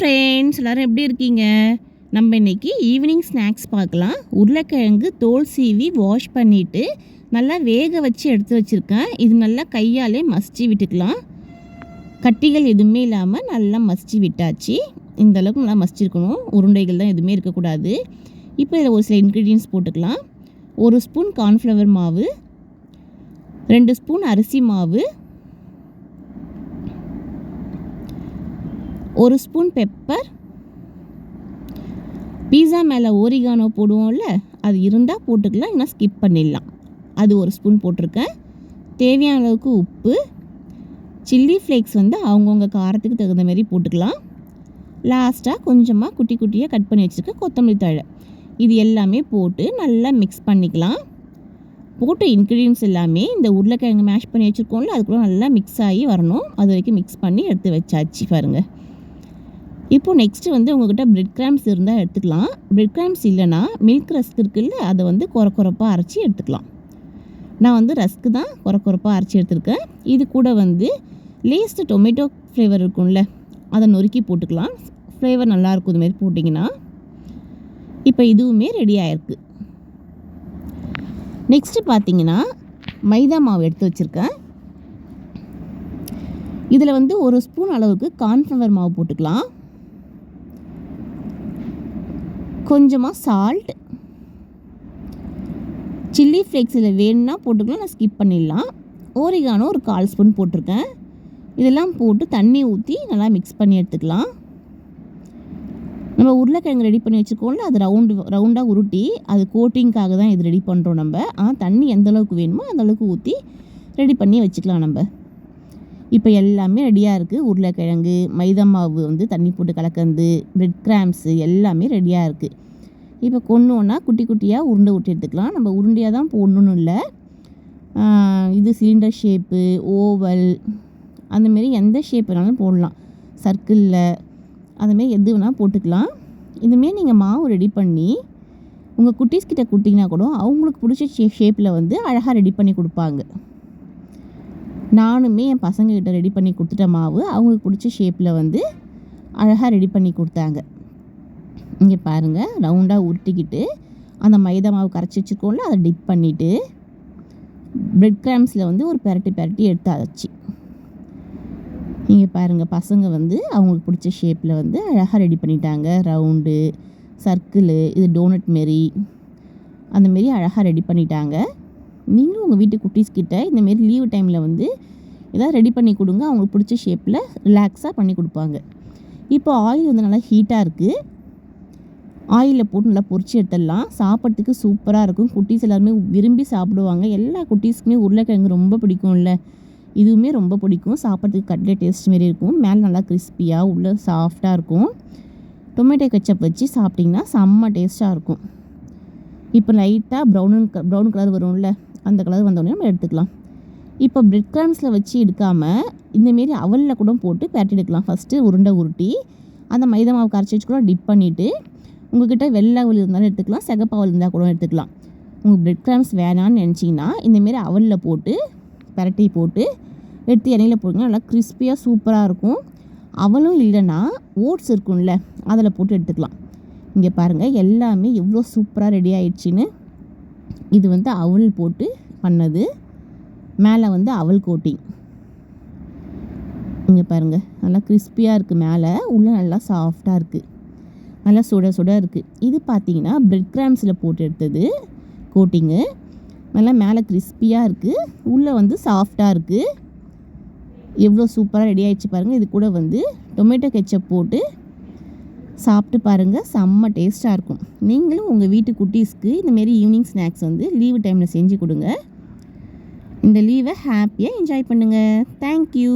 Friends எல்லோரும் எப்படி இருக்கீங்க? நம்ம இன்னைக்கு ஈவினிங் ஸ்நாக்ஸ் பார்க்கலாம். உருளைக்கிழங்கு தோல் சீவி வாஷ் பண்ணிவிட்டு நல்லா வேக வச்சு எடுத்து வச்சுருக்கேன். இது நல்லா கையாலே மசிச்சு விட்டுக்கலாம். கட்டிகள் எதுவுமே இல்லாமல் நல்லா மசிச்சு விட்டாச்சு. இந்தளவுக்கு நல்லா மசிச்சிருக்கணும். உருண்டைகள் தான் எதுவுமே இருக்கக்கூடாது. இப்போ இதில் ஒரு சில இன்க்ரீடியன்ஸ் போட்டுக்கலாம். ஒரு ஸ்பூன் கார்ன்ஃப்ளவர் மாவு ரெண்டு ஸ்பூன் அரிசி மாவு ஒரு ஸ்பூன் பெப்பர். பீஸா மேலே ஓரிகானோ போடுவோம்ல அது இருந்தால் போட்டுக்கலாம் இல்லைனா ஸ்கிப் பண்ணிடலாம். அது ஒரு ஸ்பூன் போட்டிருக்கேன். தேவையான அளவுக்கு உப்பு. சில்லி ஃப்ளேக்ஸ் வந்து அவங்கவுங்க காரத்துக்கு தகுந்த மாதிரி போட்டுக்கலாம். லாஸ்ட்டாக கொஞ்சமாக குட்டி குட்டியாக கட் பண்ணி வச்சுருக்க கொத்தமல்லி தழை. இது எல்லாமே போட்டு நல்லா மிக்ஸ் பண்ணிக்கலாம். போட்ட இன்க்ரீடியன்ஸ் எல்லாமே இந்த உருளைக்கிழங்கு மேஷ் பண்ணி வச்சுருக்கோம்ல அதுக்குள்ளே நல்லா மிக்ஸ் ஆகி வரணும். அது வரைக்கும் மிக்ஸ் பண்ணி எடுத்து வச்சாச்சு பாருங்கள் இப்போது நெக்ஸ்ட்டு வந்து உங்கள்கிட்ட பிரெட் கிராம்ஸ் இருந்தால் எடுத்துக்கலாம். பிரெட் கிராம்ஸ் இல்லைனா மில்க் ரஸ்க் இருக்குல்ல அதை வந்து குறை குறைப்பாக அரைச்சி எடுத்துக்கலாம். நான் வந்து ரஸ்க்கு தான் குறை குறைப்பாக அரைச்சி எடுத்துருக்கேன். இது கூட வந்து லேஸ்ட்டு டொமேட்டோ ஃப்ளேவர் இருக்கும்ல அதை நொறுக்கி போட்டுக்கலாம். ஃப்ளேவர் நல்லாயிருக்கும் இதுமாரி போட்டிங்கன்னா. இப்போ இதுவுமே ரெடி ஆகிருக்கு நெக்ஸ்ட்டு பார்த்தீங்கன்னா மைதா மாவு எடுத்து வச்சுருக்கேன். இதில் வந்து ஒரு ஸ்பூன் அளவுக்கு கார்ன்ஃப்ளவர் மாவு போட்டுக்கலாம். கொஞ்சமாக சால்ட் சில்லி ஃப்ளேக்ஸ் இதில் வேணும்னா போட்டுக்கலாம் நான் ஸ்கிப் பண்ணிடலாம். ஓரிகானோ ஒரு கால் ஸ்பூன் போட்டிருக்கேன். இதெல்லாம் போட்டு தண்ணி ஊற்றி நல்லா மிக்ஸ் பண்ணி எடுத்துக்கலாம். நம்ம உருளைக்கிழங்கு ரெடி பண்ணி வச்சுருக்கோம்ல அது ரவுண்டு ரவுண்டாக உருட்டி அது கோட்டிங்க்காக தான் இது ரெடி பண்ணுறோம் நம்ம. ஆனால் தண்ணி எந்தளவுக்கு வேணுமோ அந்தளவுக்கு ஊற்றி ரெடி பண்ணி வச்சுக்கலாம் நம்ம. இப்போ எல்லாமே ரெடியாக இருக்குது உருளைக்கிழங்கு மைதா மாவு வந்து தண்ணி போட்டு கலக்கந்து பிரெட் கிராம்ஸு எல்லாமே ரெடியாக இருக்குது இப்போ கொண்டோன்னா குட்டி குட்டியாக உருண்டை விட்டு எடுத்துக்கலாம். நம்ம உருண்டையாக தான் போடணுன்னு இல்லை இது சிலிண்டர் ஷேப்பு ஓவல் அந்தமாரி எந்த ஷேப் வேணாலும் போடலாம். சர்க்கிளில் அந்தமாரி எது வேணால் போட்டுக்கலாம். இந்தமாரி நீங்கள் மாவு ரெடி பண்ணி உங்கள் குட்டீஸ்கிட்ட கொடுத்தீங்கன்னா கூட அவங்களுக்கு பிடிச்ச ஷே ஷேப்பில் வந்து அழகாக ரெடி பண்ணி கொடுப்பாங்க. நானுமே என் பசங்கக்கிட்ட ரெடி பண்ணி கொடுத்துட்ட மாவு. அவங்களுக்கு பிடிச்ச ஷேப்பில் வந்து அழகாக ரெடி பண்ணி கொடுத்தாங்க. இங்கே பாருங்கள் ரவுண்டாக உருட்டிக்கிட்டு அந்த மைதா மாவு கரைச்சி வச்சுருக்கோம்ல அதை டிப் பண்ணிவிட்டு பிரெட் கிராம்ஸில் வந்து ஒரு பெரட்டி பெரட்டி எடுத்தாச்சு இங்கே பாருங்கள் பசங்க வந்து அவங்களுக்கு பிடிச்ச ஷேப்பில் வந்து அழகாக ரெடி பண்ணிட்டாங்க. ரவுண்டு சர்க்கிளு இது டோனட் மாரி அந்தமாரி அழகாக ரெடி பண்ணிட்டாங்க. நீங்களும் உங்கள் வீட்டு குட்டீஸ் கிட்ட இந்தமாரி லீவு டைமில் வந்து எதாவது ரெடி பண்ணி கொடுங்க. அவங்களுக்கு பிடிச்ச ஷேப்பில் ரிலாக்ஸாக பண்ணி கொடுப்பாங்க. இப்போ ஆயில் வந்து நல்லா ஹீட்டாக இருக்குது ஆயிலில் போட்டு நல்லா பொறிச்சு எடுத்துடலாம். சாப்பிட்றதுக்கு சூப்பராக இருக்கும். குட்டீஸ் எல்லாருமே விரும்பி சாப்பிடுவாங்க. எல்லா குட்டீஸ்க்குமே உருளைக்கிழங்கு ரொம்ப பிடிக்கும்ல. இதுவுமே ரொம்ப பிடிக்கும். சாப்பிட்றதுக்கு கட்லெட் டேஸ்ட் மாரி இருக்கும். மேலே நல்லா கிறிஸ்பியாக உள்ளே சாஃப்டாக இருக்கும். டொமேட்டோ கெச்சப் வச்சு சாப்பிட்டிங்கன்னா செம்ம டேஸ்ட்டாக இருக்கும். இப்போ லைட்டாக ப்ரௌன் ப்ரௌன் கலர் வரும்ல. அந்த கலர் வந்தோடனே நம்ம எடுத்துக்கலாம். இப்போ பிரெட் கிராம்ஸில் வச்சு எடுக்காமல் இந்தமாரி அவலில் கூட போட்டு பேட்டி எடுக்கலாம். ஃபஸ்ட்டு உருண்டை உருட்டி அந்த மைதா மாவு கரைச்சி வச்சு கூட டிப் பண்ணிவிட்டு உங்கள்கிட்ட வெள்ளை அவல் இருந்தாலும் எடுத்துக்கலாம். சிகப்பாவல் இருந்தால் கூட எடுத்துக்கலாம். உங்கள் பிரெட் கிராம்ஸ் வேணான்னு நினச்சிங்கன்னா இந்தமாரி அவலில் போட்டு பரட்டி போட்டு எடுத்து எண்ணெயில் போடுங்க. நல்லா கிறிஸ்பியாக சூப்பராக இருக்கும். அவளும் இல்லைன்னா ஓட்ஸ் இருக்கும்ல அதில் போட்டு எடுத்துக்கலாம். இங்கே பாருங்கள் எல்லாமே எவ்வளோ சூப்பராக ரெடி ஆயிடுச்சின்னு. இது வந்து அவல் போட்டு பண்ணது. மேலே வந்து அவல் கோட்டிங் இங்கே பாருங்கள் நல்லா கிறிஸ்பியாக இருக்குது மேலே. உள்ளே நல்லா சாஃப்டாக இருக்குது நல்லா சுட சுட இருக்குது இது பார்த்தீங்கன்னா பிரெட் கிராம்ஸில் போட்டு எடுத்தது கோட்டிங்கு நல்லா மேலே கிறிஸ்பியாக இருக்குது உள்ளே வந்து சாஃப்டாக இருக்குது எவ்வளோ சூப்பராக ரெடி ஆகிடுச்சு பாருங்கள் இது கூட வந்து டொமேட்டோ கெச்சப் போட்டு சாப்பிட்டு பாருங்கள் செம்ம டேஸ்ட்டாக இருக்கும். நீங்களும் உங்கள் வீட்டு குட்டீஸ்க்கு இந்தமாரி ஈவினிங் ஸ்நாக்ஸ் வந்து லீவு டைமில் செஞ்சு கொடுங்க. இந்த லீவை ஹாப்பியாக என்ஜாய் பண்ணுங்கள் தேங்க்யூ